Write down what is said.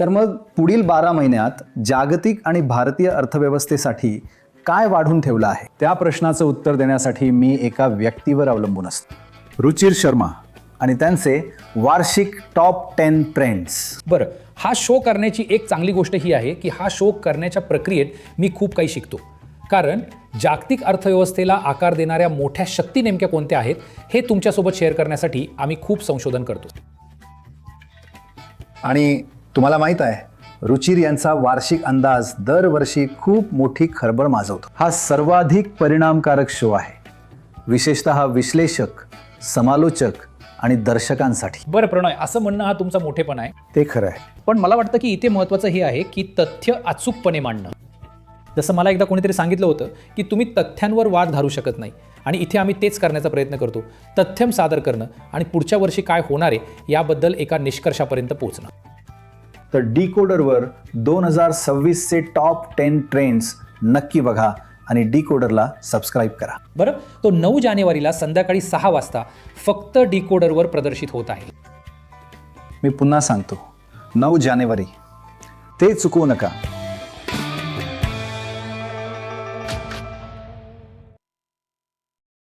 तर मग पुढील बारा महिन्यात जागतिक आणि भारतीय अर्थव्यवस्थेसाठी काय वाढून ठेवलं आहे? त्या प्रश्नाचं उत्तर देण्यासाठी मी एका व्यक्तीवर अवलंबून असतो. रुचिर शर्मा आणि त्यांचे वार्षिक टॉप टेन ट्रेंड्स बरं हा शो करण्याची एक चांगली गोष्ट ही आहे की हा शो करण्याच्या प्रक्रियेत मी खूप काही शिकतो. कारण जागतिक अर्थव्यवस्थेला आकार देणाऱ्या मोठ्या शक्ती नेमक्या कोणत्या आहेत हे तुमच्यासोबत शेअर करण्यासाठी आम्ही खूप संशोधन करतो. आणि तुम्हाला माहीत आहे रुचिर यांचा वार्षिक अंदाज दरवर्षी खूप मोठी खळबळ माजवतो. हा सर्वाधिक परिणामकारक शो आहे. विशेषतः विश्लेषक समालोचक आणि दर्शकांसाठी. बरं प्रणय असं म्हणणं हा तुमचा मोठेपणा आहे? ते खरं आहे. पण मला वाटतं की इथे महत्त्वाचं हे आहे की तथ्य अचूकपणे मांडणं. जसं मला एकदा कोणीतरी सांगितलं होतं की तुम्ही तथ्यांवर वाद धरू शकत नाही आणि इथे आम्ही तेच करण्याचा प्रयत्न करतो. तथ्यम सादर करणं आणि पुढच्या वर्षी काय होणार आहे याबद्दल एका निष्कर्षापर्यंत पोहोचणं. तर डी कोडरवर दोन हजार सव्वीसचे टॉप टेन ट्रेंड्स नक्की बघा आणि डी कोडरला सबस्क्राईब करा. बरं तो नऊ जानेवारीला संध्याकाळी सहा वाजता फक्त डिकोडरवर प्रदर्शित होत आहे. मी पुन्हा सांगतो नऊ जानेवारी ते चुकवू नका.